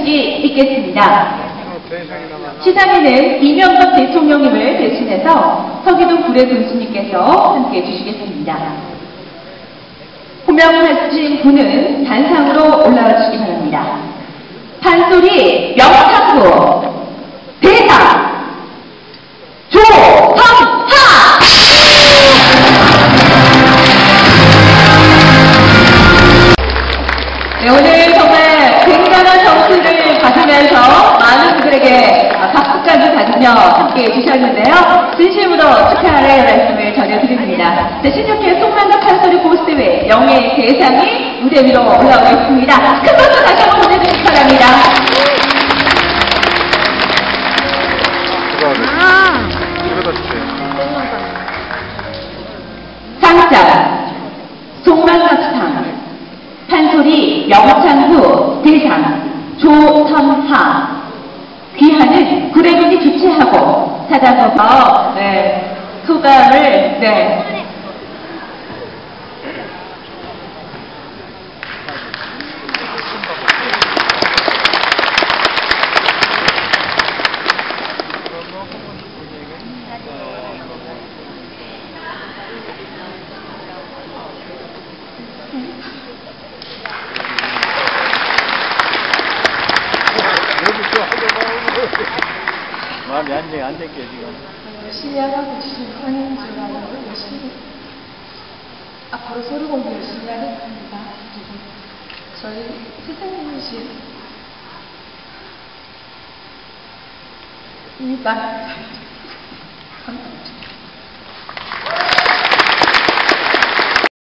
수기 있겠습니다. 시상에는 이명박 대통령님을 대신해서 서기동 구례 군수님께서 함께해 주시겠습니다. 호명하신 분은 단상으로 올라와 주시기 바랍니다. 판소리 명창구 받으면서 많은 분들에게 박수까지 받으며 함께 해주셨는데요. 진심으로 축하의 말씀을 전해드립니다. 네, 신속해 송만기 판소리 고스트웨 영예 대상이 무대 위로 올라오고 있습니다. 큰 박수 다시 한번 보내주시기 바랍니다. 상장 송만갑상 판소리 명창후 대상 조선하 귀하는 구례군이 주최하고 사단법서 네, 소감을 네, 여기 또 하려고 마음이 안정 안 될게 지금. 열심히 하라고 주신 선인 줄 알고 열심히 앞으로 서류 공부 열심히 하겠습니다. 그리고 저희 선생님이신 이만 감사합니다.